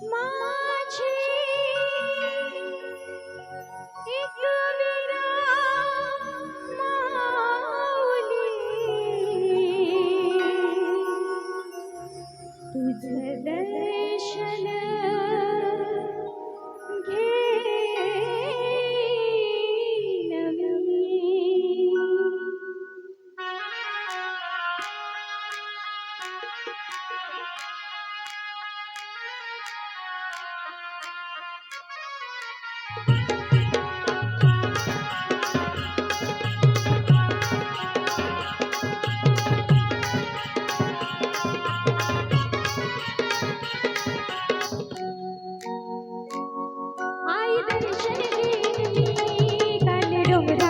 妈。kill me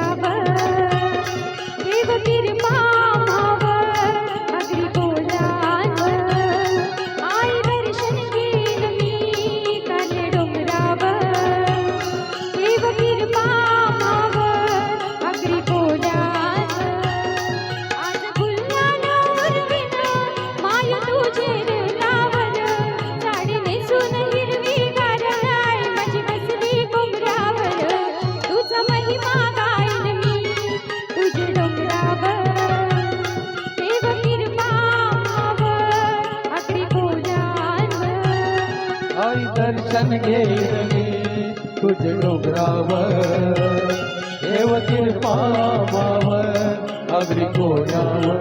दर्शन घेतले तुझ डोंगरावर देव कृपा पावर अग्री कोणावर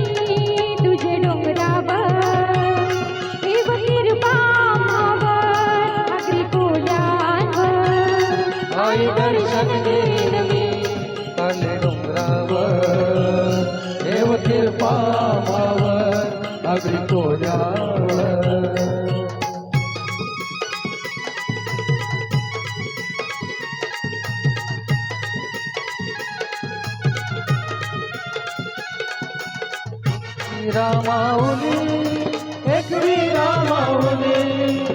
પાવર અગ્નિ કોયા રામાઉલી એક રામાઉલી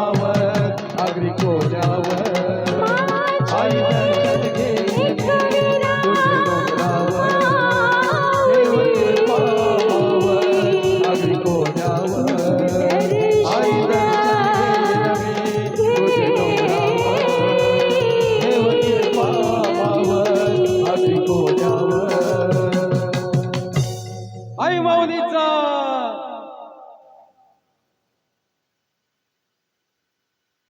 कोण्यावर आगरी कोण्यावर